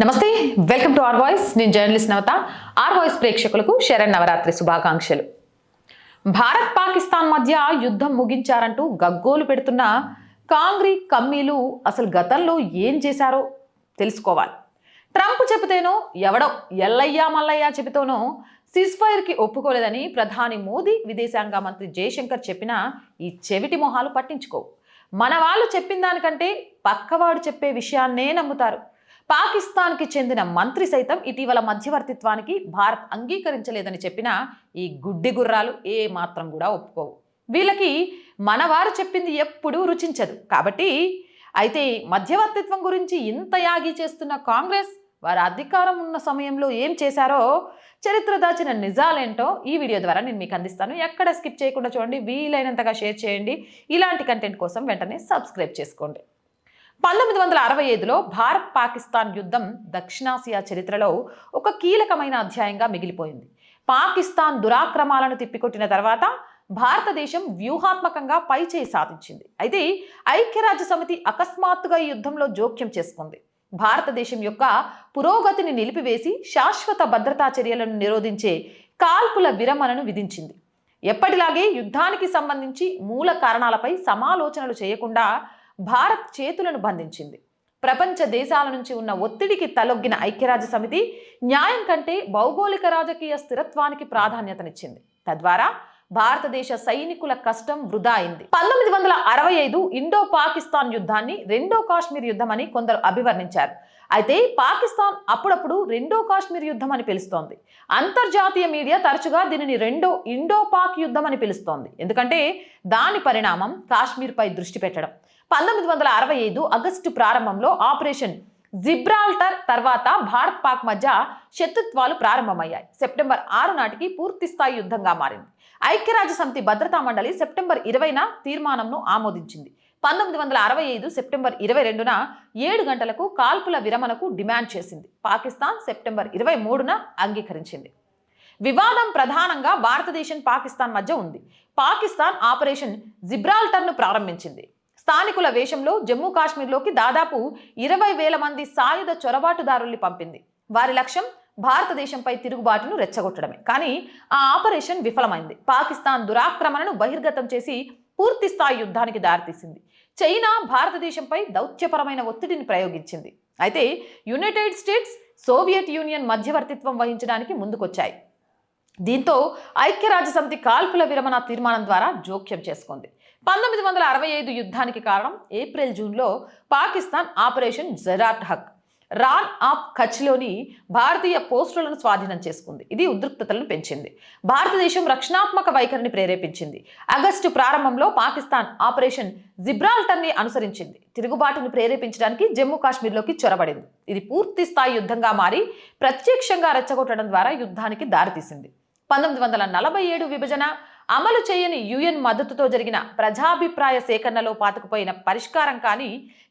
నమస్తే welcome to R voice నేను journalist నవత. R voice ప్రేక్షకులకు శరణ్ నవరాత్రి శుభాకాంక్షలు. భారత్ పాకిస్తాన్ మధ్య యుద్ధం ముగించారంటూ గగ్గోలు పెడుతున్న కాంగ్రీ కమ్మీలు అసలు గతంలో ఏం చేశారో తెలుసుకోవాలి. ట్రంప్ చెబితేనో ఎవడో ఎల్లయ్యా మల్లయ్య చెబితేనో సిస్ఫైర్కి ఒప్పుకోలేదని ప్రధాని మోదీ విదేశాంగ మంత్రి జయశంకర్ చెప్పినా ఈ చెవిటి మొహాలు పట్టించుకోవు. మన వాళ్ళు చెప్పిన దానికంటే పక్కవాడు చెప్పే విషయాన్నే నమ్ముతారు. పాకిస్తాన్కి చెందిన మంత్రి సైతం ఇటీవల మధ్యవర్తిత్వానికి భారత్ అంగీకరించలేదని చెప్పినా ఈ గుడ్డి గుర్రాలు ఏ మాత్రం కూడా ఒప్పుకోవు. వీళ్ళకి మనవారు చెప్పింది ఎప్పుడూ రుచించదు. కాబట్టి అయితే మధ్యవర్తిత్వం గురించి ఇంత యాగి చేస్తున్న కాంగ్రెస్ వారు అధికారం ఉన్న సమయంలో ఏం చేశారో చరిత్ర దాచిన నిజాలేంటో ఈ వీడియో ద్వారా నేను మీకు అందిస్తాను. ఎక్కడ స్కిప్ చేయకుండా చూడండి వీలైనంతగా షేర్ చేయండి. ఇలాంటి కంటెంట్ కోసం వెంటనే సబ్స్క్రైబ్ చేసుకోండి. పంతొమ్మిది వందల అరవై ఐదులో భారత్ పాకిస్తాన్ యుద్ధం దక్షిణాసియా చరిత్రలో ఒక కీలకమైన అధ్యాయంగా మిగిలిపోయింది. పాకిస్తాన్ దురాక్రమాలను తిప్పికొట్టిన తర్వాత భారతదేశం వ్యూహాత్మకంగా పైచేయి సాధించింది. అయితే ఐక్యరాజ్య సమితి అకస్మాత్తుగా ఈ యుద్ధంలో జోక్యం చేసుకుంది. భారతదేశం యొక్క పురోగతిని నిలిపివేసి శాశ్వత భద్రతా చర్యలను నిరోధించే కాల్పుల విరమణను విధించింది. ఎప్పటిలాగే యుద్ధానికి సంబంధించి మూల కారణాలపై సమాలోచనలు చేయకుండా భారత్ చేతులను బంధించింది. ప్రపంచ దేశాల నుంచి ఉన్న ఒత్తిడికి తలొగ్గిన ఐక్యరాజ్య సమితి న్యాయం కంటే భౌగోళిక రాజకీయ స్థిరత్వానికి ప్రాధాన్యతనిచ్చింది. తద్వారా భారతదేశ సైనికుల కష్టం వృధా అయింది. పంతొమ్మిది వందల అరవై ఐదు ఇండో పాకిస్తాన్ యుద్ధాన్ని రెండో కాశ్మీర్ యుద్ధం అని కొందరు అభివర్ణించారు. అయితే పాకిస్తాన్ అప్పుడప్పుడు రెండో కాశ్మీర్ యుద్ధం అని పిలుస్తోంది. అంతర్జాతీయ మీడియా తరచుగా దీనిని రెండో ఇండో పాక్ యుద్ధం అని పిలుస్తోంది. ఎందుకంటే దాని పరిణామం కాశ్మీర్పై దృష్టి పెట్టడం. పంతొమ్మిది వందల అరవై ఐదు ఆగస్టు ప్రారంభంలో ఆపరేషన్ జిబ్రాల్టర్ తర్వాత భారత్ పాక్ మధ్య శత్రుత్వాలు ప్రారంభమయ్యాయి. సెప్టెంబర్ ఆరు నాటికి పూర్తిస్థాయి యుద్ధంగా మారింది. ఐక్యరాజ్య సమితి భద్రతా మండలి సెప్టెంబర్ ఇరవైన తీర్మానంను ఆమోదించింది. పంతొమ్మిది వందల అరవై ఐదు సెప్టెంబర్ ఇరవై రెండున ఏడు గంటలకు కాల్పుల విరమణకు డిమాండ్ చేసింది. పాకిస్తాన్ సెప్టెంబర్ ఇరవై మూడున అంగీకరించింది. వివాదం ప్రధానంగా భారతదేశం పాకిస్తాన్ మధ్య ఉంది. పాకిస్తాన్ ఆపరేషన్ జిబ్రాల్టర్ను ప్రారంభించింది. స్థానికుల వేషంలో జమ్మూ కాశ్మీర్లోకి దాదాపు ఇరవై వేల మంది సాయుధ చొరబాటుదారుల్ని పంపింది. వారి లక్ష్యం భారతదేశంపై తిరుగుబాటును రెచ్చగొట్టడమే. కానీ ఆ ఆపరేషన్ విఫలమైంది. పాకిస్తాన్ దురాక్రమణను బహిర్గతం చేసి పూర్తి స్థాయి యుద్ధానికి దారితీసింది. చైనా భారతదేశంపై దౌత్యపరమైన ఒత్తిడిని ప్రయోగించింది. అయితే యునైటెడ్ స్టేట్స్ సోవియట్ యూనియన్ మధ్యవర్తిత్వం వహించడానికి ముందుకొచ్చాయి. దీంతో ఐక్యరాజ్య సమితి కాల్పుల విరమణ తీర్మానం ద్వారా జోక్యం చేసుకుంది. పంతొమ్మిది వందల అరవై ఐదు యుద్ధానికి కారణం ఏప్రిల్ జూన్లో Pakistan operation Desert Hawk. Rann of కచ్లోని భారతీయ పోస్టులను స్వాధీనం చేసుకుంది. ఇది ఉద్రిక్తతలను పెంచింది. భారతదేశం రక్షణాత్మక వైఖరిని ప్రేరేపించింది. ఆగస్టు ప్రారంభంలో పాకిస్తాన్ ఆపరేషన్ జిబ్రాల్టర్ని అనుసరించింది. తిరుగుబాటును ప్రేరేపించడానికి జమ్మూ కాశ్మీర్లోకి చొరబడింది. ఇది పూర్తి స్థాయి యుద్ధంగా మారి ప్రత్యక్షంగా రెచ్చగొట్టడం ద్వారా యుద్ధానికి దారితీసింది. పంతొమ్మిది వందల నలభై ఏడు విభజన అమలు చేయని యుఎన్ మద్దతుతో జరిగిన ప్రజాభిప్రాయ సేకరణలో పాతుకుపోయిన పరిష్కారం కానీ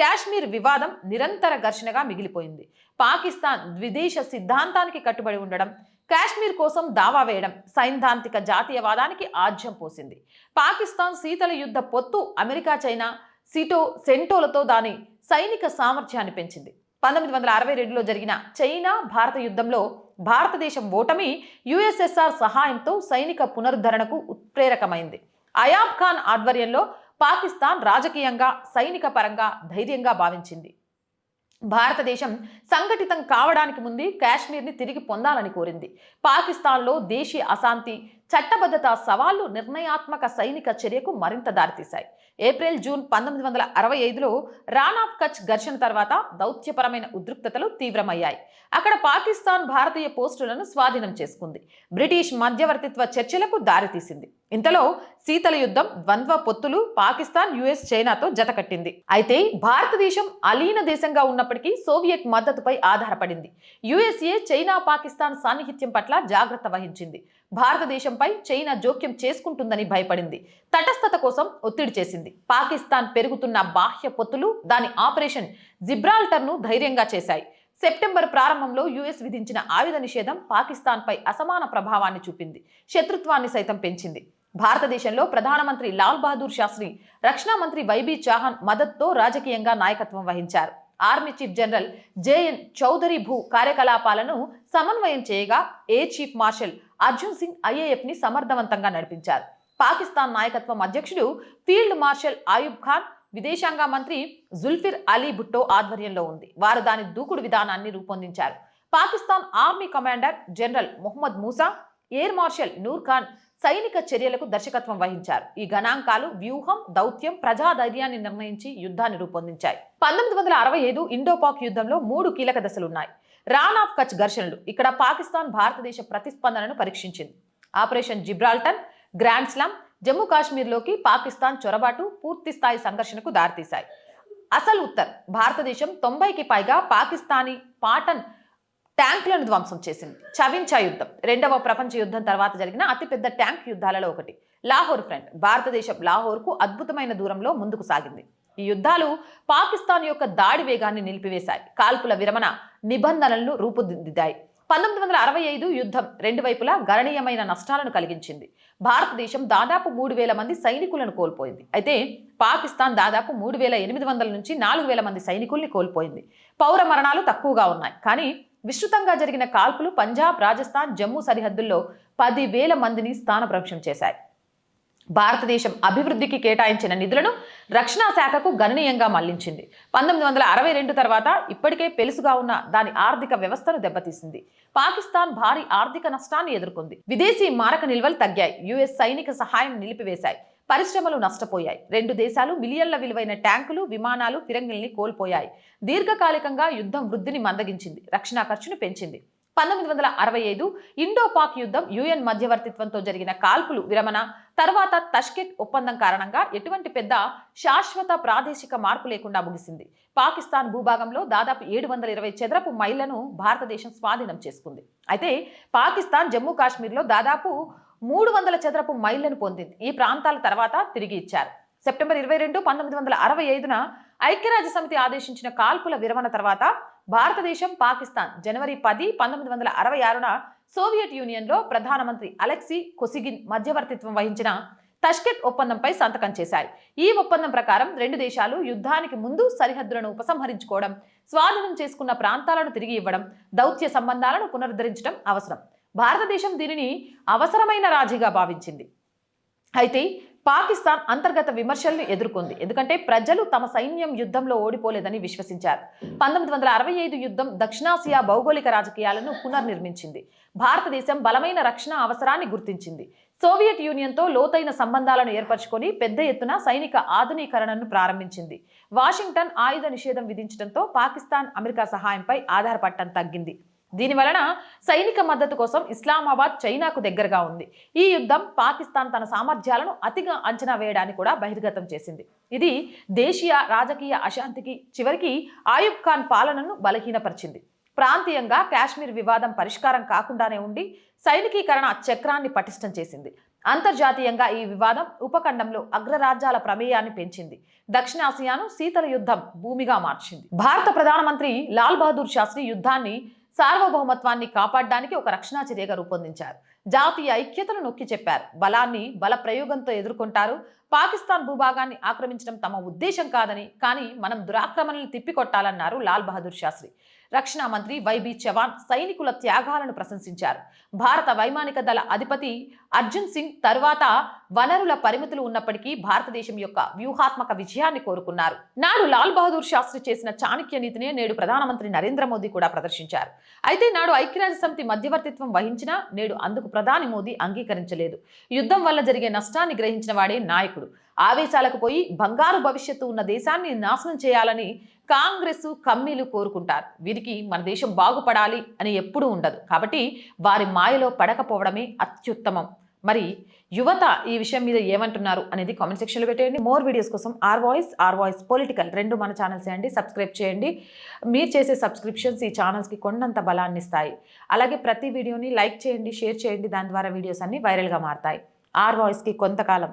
కాశ్మీర్ వివాదం నిరంతర ఘర్షణగా మిగిలిపోయింది. పాకిస్తాన్ ద్విదేశ సిద్ధాంతానికి కట్టుబడి ఉండడం కాశ్మీర్ కోసం దావా వేయడం సైద్ధాంతిక జాతీయవాదానికి ఆజ్యం పోసింది. పాకిస్తాన్ శీతల యుద్ధ పొత్తు అమెరికా చైనా సిటో సెంటోలతో దాని సైనిక సామర్థ్యాన్ని పెంచింది. పంతొమ్మిది వందల అరవై రెండులో జరిగిన చైనా భారత యుద్ధంలో భారతదేశం ఓటమి యుఎస్ఎస్ఆర్ సహాయంతో సైనిక పునరుద్ధరణకు ఉత్ప్రేరకమైంది. అయాబ్ ఖాన్ ఆధ్వర్యంలో పాకిస్తాన్ రాజకీయంగా సైనిక పరంగా ధైర్యంగా భావించింది. భారతదేశం సంఘటితం కావడానికి ముందే కాశ్మీర్ని తిరిగి పొందాలని కోరింది. పాకిస్తాన్లో దేశీయ అశాంతి చట్టబద్ధత సవాళ్ళు నిర్ణయాత్మక సైనిక చర్యకు మరింత దారితీశాయి. ఏప్రిల్ జూన్ పంతొమ్మిది వందల అరవై ఐదులో రాన్ కచ్ ఘర్షణ తర్వాత దౌత్యపరమైన ఉద్రిక్తతలు తీవ్రమయ్యాయి. అక్కడ పాకిస్తాన్ భారతీయ పోస్టులను స్వాధీనం చేసుకుంది. బ్రిటిష్ మధ్యవర్తిత్వ చర్చలకు దారితీసింది. ఇంతలో శీతల యుద్ధం ద్వంద్వ పొత్తులు పాకిస్తాన్ యుఎస్ చైనాతో జతకట్టింది అయితే భారతదేశం అలీన దేశంగా ఉన్నప్పటికీ సోవియట్ మద్దతుపై ఆధారపడింది. యుఎస్ఏ చైనా పాకిస్తాన్ సాన్నిహిత్యం పట్ల జాగ్రత్త వహించింది. భారతదేశంపై చైనా జోక్యం చేసుకుంటుందని భయపడింది. తటస్థత కోసం ఒత్తిడి చేసింది. పాకిస్తాన్ పెరుగుతున్న బాహ్య పొత్తులు దాని ఆపరేషన్ జిబ్రాల్టర్ను ధైర్యంగా చేశాయి. సెప్టెంబర్ ప్రారంభంలో యుఎస్ విధించిన ఆయుధ నిషేధం పాకిస్తాన్పై అసమాన ప్రభావాన్ని చూపింది. శత్రుత్వాన్ని సైతం పెంచింది. భారతదేశంలో ప్రధానమంత్రి లాల్ బహదూర్ శాస్త్రి రక్షణ మంత్రి వైబీ చాహన్ మద్దతుతో రాజకీయంగా నాయకత్వం వహించారు. Army chief general J N Chaudhuri భూ కార్యకలాపాలను సమన్వయం చేయగా air chief marshal Arjan Singh ఐఏఎఫ్ని సమర్థవంతంగా నడిపించారు. పాకిస్తాన్ నాయకత్వం అధ్యక్షుడు ఫీల్డ్ మార్షల్ ఆయుబ్ ఖాన్ విదేశాంగ మంత్రి జుల్ఫిర్ అలీ భుట్టో ఆధ్వర్యంలో ఉంది. వారు దాని దూకుడు విధానాన్ని రూపొందించారు. Pakistan army commander general Mohammad Musa air marshal Nur Khan సైనిక చర్యలకు దర్శకత్వం వహించారు. ఈ గణాంకాలు వ్యూహం దౌత్యం ప్రజాధైర్యాన్ని నిర్ణయించి యుద్ధాన్ని రూపొందించాయి. పంతొమ్మిది వందల అరవై ఐదు ఇండోపాక్ యుద్ధంలో మూడు కీలక దశలున్నాయి. రాన్ ఆఫ్ కచ్ ఘర్షణలు ఇక్కడ పాకిస్తాన్ భారతదేశ ప్రతిస్పందనను పరీక్షించింది. Operation Gibraltar grand slam Jammu కాశ్మీర్లోకి Pakistan చొరబాటు పూర్తిస్థాయి సంఘర్షణకు దారితీశాయి. అసలు ఉత్తర్ భారతదేశం తొంభైకి పైగా పాకిస్తానీ పాటన్ ట్యాంకులను ధ్వంసం చేసింది. చవించా యుద్ధం. రెండవ ప్రపంచ యుద్ధం తర్వాత జరిగిన అతిపెద్ద ట్యాంక్ యుద్ధాలలో ఒకటి. లాహోర్ ఫ్రంట్. భారతదేశం లాహోర్కు అద్భుతమైన దూరంలో ముందుకు సాగింది. ఈ యుద్ధాలు పాకిస్తాన్ యొక్క దాడి వేగాన్ని నిలిపివేశాయి. కాల్పుల విరమణ నిబంధనలను రూపుదిద్దాయి. పంతొమ్మిది వందల అరవై ఐదు యుద్ధం రెండు వైపులా గణనీయమైన నష్టాలను కలిగించింది. భారతదేశం దాదాపు మూడు వేల మంది సైనికులను కోల్పోయింది. అయితే పాకిస్తాన్ దాదాపు మూడు వేల ఎనిమిది వందల నుంచి నాలుగు వేల మంది సైనికుల్ని కోల్పోయింది. పౌర మరణాలు తక్కువగా ఉన్నాయి. కానీ విస్తృతంగా జరిగిన కాల్పులు పంజాబ్ రాజస్థాన్ జమ్మూ సరిహద్దుల్లో పదివేల మందిని స్థానభ్రంశం చేశాయి. భారతదేశం అభివృద్ధికి కేటాయించిన నిధులను రక్షణ శాఖకు గణనీయంగా మళ్ళించింది. పంతొమ్మిది వందల అరవై రెండు తర్వాత ఇప్పటికే పెలుసుగా ఉన్న దాని ఆర్థిక వ్యవస్థను దెబ్బతీసింది. పాకిస్తాన్ భారీ ఆర్థిక నష్టాన్ని ఎదుర్కొంది. విదేశీ మారక నిల్వలు తగ్గాయి. యుఎస్ సైనిక సహాయం నిలిపివేశాయి. పరిశ్రమలు నష్టపోయాయి. రెండు దేశాలు మిలియన్ల విలువైన ట్యాంకులు విమానాలు ఫిరంగిల్ని కోల్పోయాయి. దీర్ఘకాలికంగా యుద్ధం వృద్ధిని మందగించింది. రక్షణ ఖర్చును పెంచింది. పంతొమ్మిది వందల అరవై ఐదు ఇండో పాక్ యుద్ధం యుఎన్ మధ్యవర్తిత్వంతో జరిగిన కాల్పులు విరమణ తర్వాత తష్కెట్ ఒప్పందం కారణంగా ఎటువంటి పెద్ద శాశ్వత ప్రాదేశిక మార్పు లేకుండా ముగిసింది. పాకిస్తాన్ భూభాగంలో దాదాపు ఏడు వందల ఇరవై చదరపు మైళ్ళను భారతదేశం స్వాధీనం చేసుకుంది. అయితే పాకిస్తాన్ జమ్మూ కాశ్మీర్లో దాదాపు మూడు వందల చదరపు మైళ్ళను పొందింది. ఈ ప్రాంతాల తర్వాత తిరిగి ఇచ్చారు. సెప్టెంబర్ ఇరవై రెండు పంతొమ్మిది వందల అరవై ఐదున ఐక్యరాజ్య సమితి ఆదేశించిన కాల్పుల విరమణ తర్వాత భారతదేశం పాకిస్తాన్ జనవరి పది పంతొమ్మిది వందల అరవై ఆరున సోవియట్ యూనియన్లో ప్రధానమంత్రి అలెక్సీ కొసిగిన్ మధ్యవర్తిత్వం వహించిన తష్కెట్ ఒప్పందంపై సంతకం చేశాయి. ఈ ఒప్పందం ప్రకారం రెండు దేశాలు యుద్ధానికి ముందు సరిహద్దులను ఉపసంహరించుకోవడం స్వాధీనం చేసుకున్న ప్రాంతాలను తిరిగి ఇవ్వడం దౌత్య సంబంధాలను పునరుద్ధరించడం అవసరం. భారతదేశం దీనిని అవసరమైన రాజీగా భావించింది. అయితే పాకిస్తాన్ అంతర్గత విమర్శలను ఎదుర్కొంది. ఎందుకంటే ప్రజలు తమ సైన్యం యుద్ధంలో ఓడిపోలేదని విశ్వసించారు. పంతొమ్మిది వందల అరవై ఐదు యుద్ధం దక్షిణాసియా భౌగోళిక రాజకీయాలను పునర్నిర్మించింది. భారతదేశం బలమైన రక్షణ అవసరాన్ని గుర్తించింది. సోవియట్ యూనియన్తో లోతైన సంబంధాలను ఏర్పరచుకొని పెద్ద ఎత్తున సైనిక ఆధునీకరణను ప్రారంభించింది. వాషింగ్టన్ ఆయుధ నిషేధం విధించడంతో పాకిస్తాన్ అమెరికా సహాయంపై ఆధారపడటం తగ్గింది. దీని వలన సైనిక మద్దతు కోసం ఇస్లామాబాద్ చైనాకు దగ్గరగా ఉంది. ఈ యుద్ధం పాకిస్తాన్ తన సామర్థ్యాలను అతిగా అంచనా వేయడాన్ని కూడా బహిర్గతం చేసింది. ఇది దేశీయ రాజకీయ అశాంతికి చివరికి ఆయుబ్ ఖాన్ పాలనను బలహీనపరిచింది. ప్రాంతీయంగా కాశ్మీర్ వివాదం పరిష్కారం కాకుండానే ఉండి సైనికీకరణ చక్రాన్ని పటిష్టం చేసింది. అంతర్జాతీయంగా ఈ వివాదం ఉపఖండంలో అగ్రరాజ్యాల ప్రమేయాన్ని పెంచింది. దక్షిణాసియాను శీతల యుద్ధం భూమిగా మార్చింది. భారత ప్రధానమంత్రి లాల్ బహదూర్ శాస్త్రి యుద్ధాన్ని సార్వభౌమత్వాన్ని కాపాడడానికి ఒక రక్షణా చర్యగా రూపొందించారు. జాతీయ ఐక్యతను నొక్కి చెప్పారు. బలాన్ని బల ప్రయోగంతో ఎదుర్కొంటారు. పాకిస్తాన్ భూభాగాన్ని ఆక్రమించడం తమ ఉద్దేశం కాదని కానీ మనం దురాక్రమణలు తిప్పికొట్టాలన్నారు లాల్ బహదూర్ శాస్త్రి. రక్షణ మంత్రి వైబి చవాన్ సైనికుల త్యాగాలను ప్రశంసించారు. భారత వైమానిక దళ అధిపతి అర్జున్ సింగ్ తరువాత వనరుల పరిమితులు ఉన్నప్పటికీ భారతదేశం యొక్క వ్యూహాత్మక విజయాన్ని కోరుకున్నారు. నాడు లాల్ బహదూర్ శాస్త్రి చేసిన చాణక్య నీతినే నేడు ప్రధానమంత్రి నరేంద్ర మోదీ కూడా ప్రదర్శించారు. అయితే నాడు ఐక్యరాజ్య సమితి మధ్యవర్తిత్వం వహించినా నేడు అందుకు ప్రధాని మోదీ అంగీకరించలేదు. యుద్ధం వల్ల జరిగే నష్టాన్ని గ్రహించిన వాడే నాయకుడు. ఆవేశాలకు పోయి బంగారు భవిష్యత్తు ఉన్న దేశాన్ని నాశనం చేయాలని కాంగ్రెస్ కమ్మీలు కోరుకుంటారు. వీరికి మన దేశం బాగుపడాలి అని ఎప్పుడూ ఉండదు. కాబట్టి వారి మాయలో పడకపోవడమే అత్యుత్తమం. మరి యువత ఈ విషయం మీద ఏమంటున్నారు అనేది కామెంట్ సెక్షన్లో పెట్టేయండి. మోర్ వీడియోస్ కోసం R voice R voice political రెండు మన ఛానల్స్ అండి సబ్స్క్రైబ్ చేయండి. మీరు చేసే సబ్స్క్రిప్షన్స్ ఈ ఛానల్స్కి కొండంత బలాన్ని ఇస్తాయి. అలాగే ప్రతి వీడియోని లైక్ చేయండి షేర్ చేయండి. దాని ద్వారా వీడియోస్ అన్ని వైరల్గా మారతాయి. ఆర్ వాయిస్కి కొంతకాలం